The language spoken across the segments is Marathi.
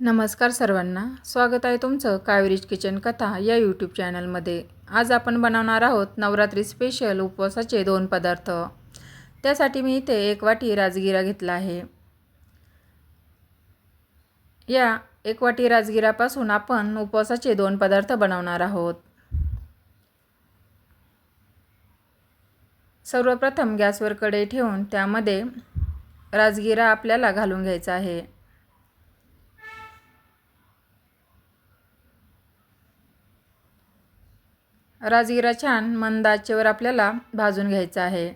नमस्कार सर्वांना. स्वागत आहे तुमचं कावेरीज किचन कथा या यूट्यूब चॅनलमध्ये आज आपण बनवणार आहोत नवरात्री स्पेशल उपवासाचे दोन पदार्थ. त्यासाठी मी इथे एक वाटी राजगिरा घेतला आहे. या एक वाटी राजगिरापासून आपण उपवासाचे दोन पदार्थ बनवणार आहोत. सर्वप्रथम गॅसवर कढई ठेवून त्यामध्ये राजगिरा आपल्याला घालून घ्यायचा आहे. राजगिरा छान मंद आचेवर आपल्याला भाजून घ्यायचा आहे.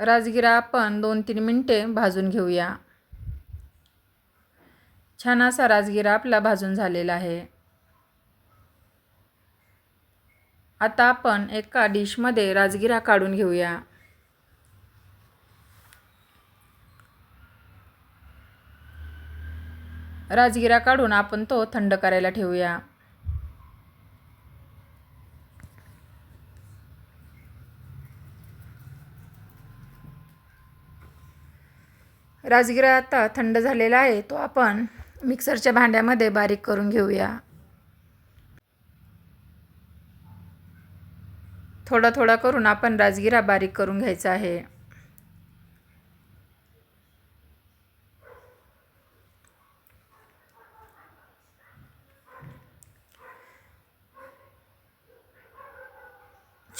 राजगिरा आपण दोन तीन मिनटे भाजून घेऊया. छान असा राजगिरा आपला भाजून झालेला आहे. आता आपण एका डिशमध्ये राजगिरा काढून घेऊया. राजगिरा काढून आपण तो थंड करायला ठेवूया. राजगिरा आता थंड झालेला आहे तो आपण मिक्सरच्या भांड्यामध्ये बारीक करून घेऊया. थोडा थोडा करून आपण राजगिरा बारीक करून घ्यायचा आहे.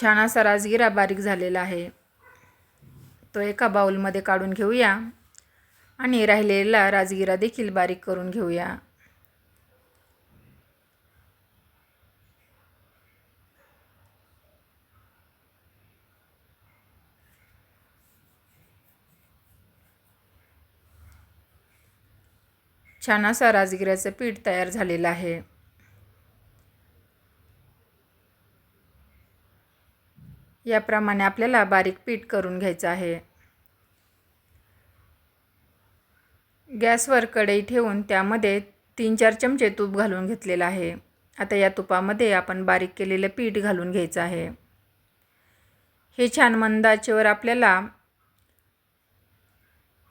छान असा राजगिरा बारीक झालेला आहे. तो एका बाऊलमध्ये काढून घेऊया आणि राहिलेला राजगिरा देखील बारीक करून घेऊया. छान असा राजगिऱ्याचं पीठ तयार झालेलं आहे. याप्रमाणे आपल्याला बारीक पीठ करून घ्यायचं आहे. गॅसवर कढई ठेवून त्यामध्ये तीन चार चमचे तूप घालून घेतलेलं आहे. आता या तुपामध्ये आपण बारीक केलेलं पीठ घालून घ्यायचं आहे. हे छान मंदाचेवर आपल्याला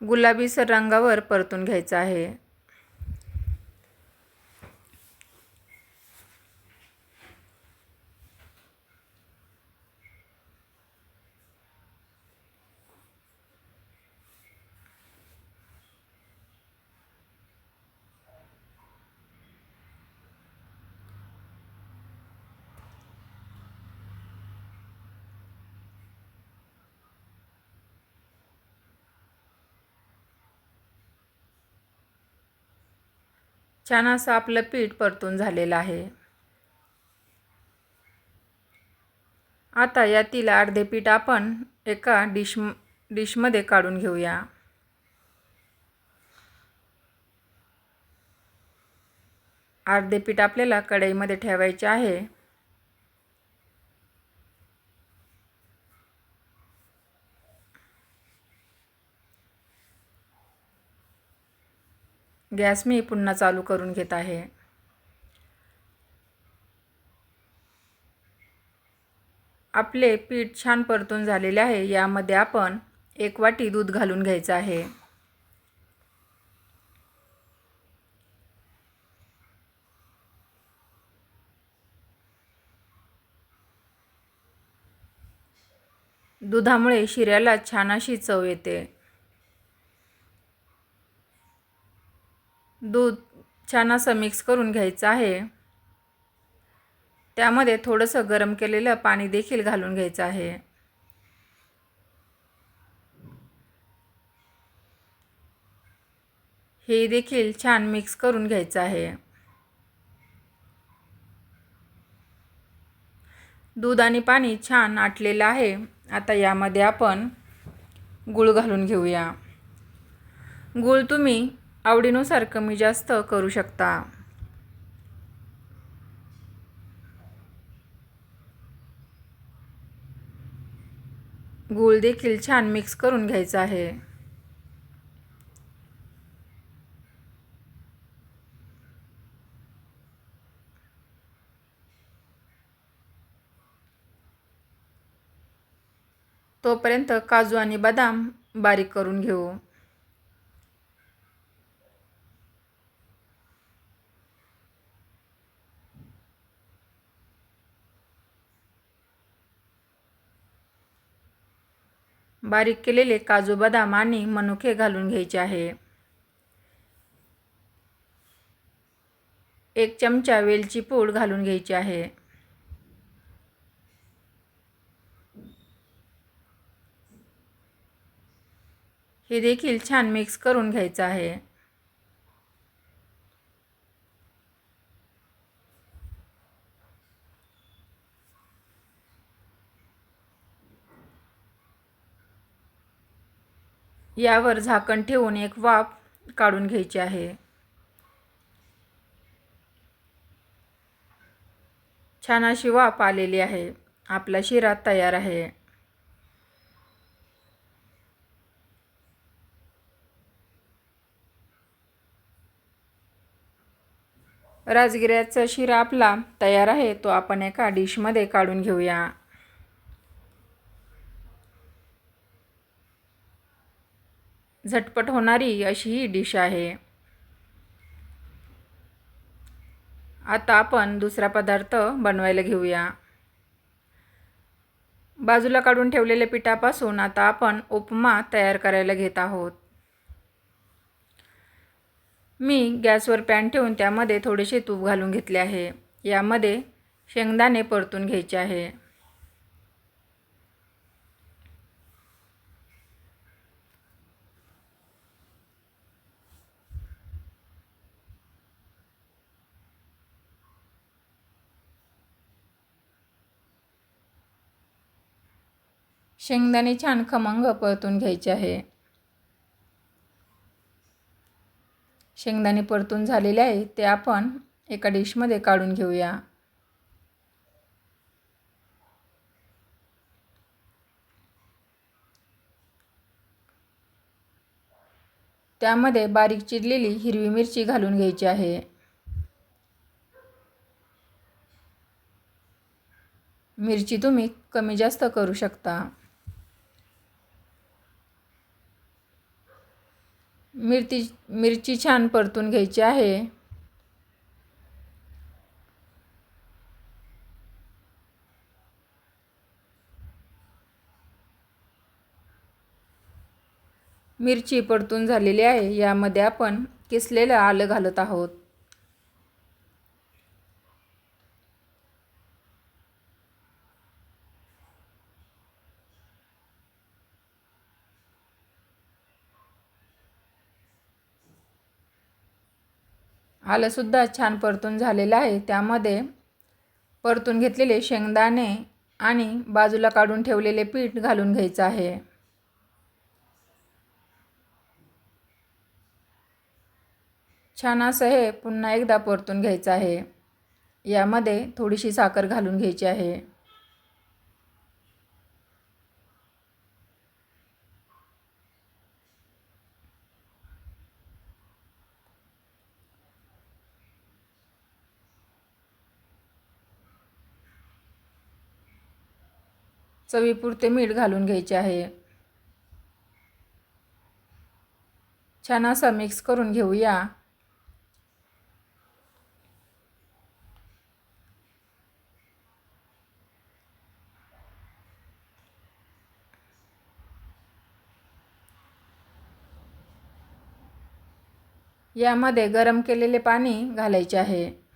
गुलाबीसर रंगावर परतून घ्यायचं आहे. छान असं आपलं पीठ परतून झालेलं आहे. आता यातील अर्धे पीठ आपण एका डिश डिशमध्ये काढून घेऊया. अर्धे पीठ आपल्याला कढईमध्ये ठेवायचे आहे. गॅस मी पुन्हा चालू करून घेत आहे. आपले पीठ छान परतून झालेले आहे यामध्ये आपण एक वाटी दूध घालून घ्यायचं आहे. दुधामुळे शिऱ्याला छान अशी चव येते. दूध छान असं मिक्स करून घ्यायचं आहे. त्यामध्ये थोडंसं गरम केलेलं पाणी देखील घालून घ्यायचं आहे. हे देखील छान मिक्स करून घ्यायचं आहे. दूध आणि पाणी छान आटलेलं आहे. आता यामध्ये आपण गूळ घालून घेऊया. गूळ तुम्ही आवडीनुसार कमी जास्त करू शकता. गूळ देखील छान मिक्स करून घ्यायचा आहे. तोपर्यंत काजू आणि बदाम बारीक करून घेऊ. बारीक केलेले काजू बदाम आणि मनुके घालून घ्यायचे आहे. एक चमचा वेलची पूड घालून घ्यायची आहे. हे देखील छान मिक्स करून घ्यायचं आहे. यावर झाकण ठेवून एक वाफ काढून घ्यायची आहे. छान अशी वाफ आलेली आहे. आपला शिरा तयार आहे. राजगिऱ्याचा शिरा आपला तयार आहे. तो आपण एका डिशमध्ये काढून घेऊया. झटपट होणारी अशी ही डिश आहे. आता आपण दुसरा पदार्थ बनवायला घेऊया. बाजूला काढून ठेवलेल्या पिठापासून आता आपण उपमा तयार करायला घेत आहोत. मी गॅसवर पॅन ठेवून त्यामध्ये थोडेसे तूप घालून घेतले आहे. यामध्ये शेंगदाणे परतून घ्यायचे आहे. शेंगदाणे छान खमंग परतून घ्यायचे आहे. शेंगदाणे परतून झालेले आहे ते आपण एका डिशमध्ये काढून घेऊया. त्यामध्ये बारीक चिरलेली हिरवी मिरची घालून घ्यायची आहे. मिरची तुम्ही कमी जास्त करू शकता. मिरची मिरची छान परतून घ्यायची आहे. मिरची परतून झालेली आहे. यामध्ये आपण किसलेलं आलं घालत आहोत. आलंसुद्धा छान परतून झालेलं आहे. त्यामध्ये परतून घेतलेले शेंगदाणे आणि बाजूला काढून ठेवलेले पीठ घालून घ्यायचं आहे. छान असं हे पुन्हा एकदा परतून घ्यायचं आहे. यामध्ये थोडीशी साखर घालून घ्यायची आहे. चवीपुरते मीठ घालून घ्यायचे आहे. छान असा मिक्स करून घेऊया. यामध्ये गरम केलेले पाणी घालायचे आहे.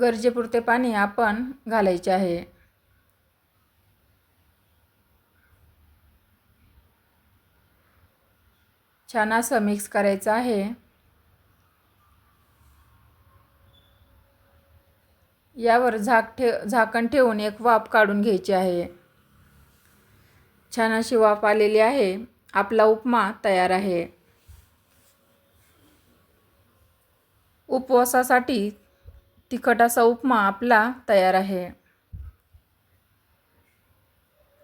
गरजेपुरते पाणी आपण घालायचे आहे. छान असं मिक्स करायचं आहे. यावर झाक ठेव झाकण ठेवून एक वाफ काढून घ्यायची आहे. छान अशी वाफ आलेली आहे. आपला उपमा तयार आहे. उपवासासाठी तिखट असा उपमा आपला तयार आहे.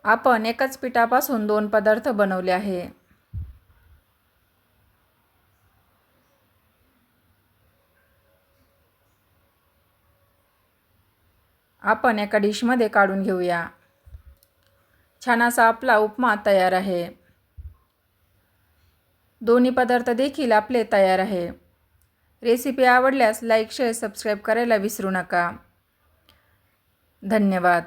आपण एकाच पिठापासून दोन पदार्थ बनवले आहे. आपण एका डिशमध्ये काढून घेऊया. छान असा आपला उपमा तयार आहे. दोन्ही पदार्थ देखील आपले तयार आहे. रेसिपी आवडल्यास लाईक शेअर सबस्क्राईब करायला विसरू नका. धन्यवाद.